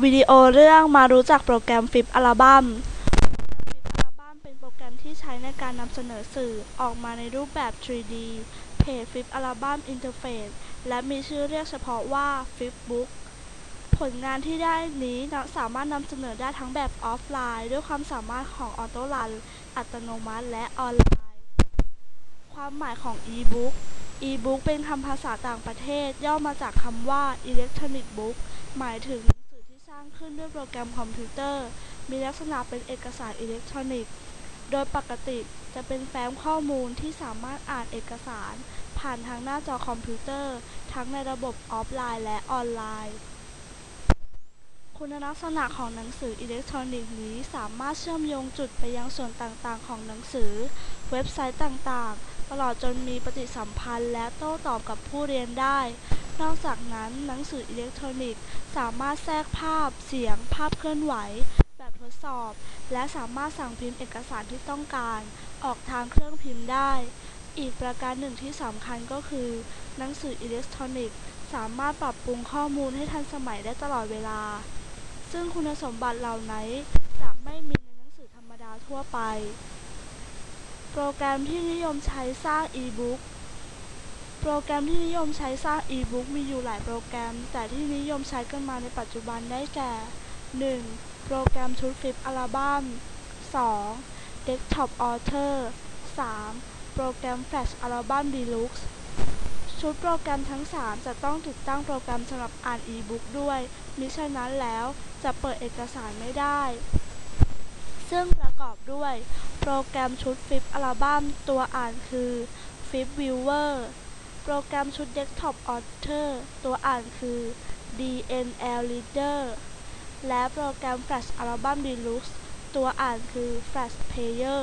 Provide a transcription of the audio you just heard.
วิดีโอเรื่องมารู้จักโปรแกรมฟลิปอัลบั้มฟิปอัลบั้มเป็นโปรแกรมที่ใช้ในการนำเสนอสื่อออกมาในรูปแบบ 3D เพจฟลิปอัลบั้มอินเทอร์เฟซและมีชื่อเรียกเฉพาะว่าฟลิปบุ๊กผลงานที่ได้นี้สามารถนำเสนอได้ทั้งแบบออฟไลน์ ด้วยความสามารถของออโต้รัน อัตโนมัติและออนไลน์ ความหมายของอีบุ๊กอีบุ๊กเป็นคำภาษาต่างประเทศย่อมาจากคำว่าอิเล็กทรอนิกบุ๊กหมายถึง ร้างขึ้นด้วยโปรแกรมคอมพิวเตอร์ มีลักษณะเป็นเอกสารอิเล็กทรอนิกส์ โดยปกติจะเป็นแฟ้มข้อมูลที่สามารถอ่านเอกสาร ผ่านทางหน้าจอคอมพิวเตอร์ ทั้งในระบบออฟไลน์และออนไลน์ คุณลักษณะของหนังสืออิเล็กทรอนิกส์นี้สามารถเชื่อมโยงจุดไปยังส่วนต่างๆ ของหนังสือ เว็บไซต์ต่างๆ ตลอดจนมีปฏิสัมพันธ์และโต้ตอบกับผู้เรียนได้ นอกจากนั้นหนังสืออิเล็กทรอนิกส์สามารถแทรกภาพ เสียง ภาพเคลื่อนไหว แบบทดสอบ และสามารถสั่งพิมพ์เอกสารที่ต้องการ ออกทางเครื่องพิมพ์ได้ อีกประการหนึ่งที่สำคัญก็คือ หนังสืออิเล็กทรอนิกส์สามารถปรับปรุงข้อมูลให้ทันสมัยได้ตลอดเวลา ซึ่งคุณสมบัติเหล่านี้จะไม่มีในหนังสือธรรมดาทั่วไป โปรแกรมที่นิยมใช้สร้างอีบุ๊ก โปรแกรมที่นิยมใช้สร้างอีบุ๊กมีอยู่หลายโปรแกรม แต่ที่นิยมใช้กันมาในปัจจุบันได้แก่ 1. โปรแกรมชุดฟลิปอัลบั้ม 2. Desktop Author 3. โปรแกรม Flash Album Deluxe ชุดโปรแกรมทั้ง 3 จะต้องติดตั้งโปรแกรมสำหรับอ่านอีบุ๊กด้วย มิฉะนั้นแล้วจะเปิดเอกสารไม่ได้ ซึ่งประกอบด้วย โปรแกรมชุดฟลิปอัลบั้มตัวอ่านคือ Flip Viewer โปรแกรมชุด Desktop Author ตัวอ่านคือ DNL Reader และโปรแกรม Flash Album Deluxe ตัวอ่านคือ Flash Player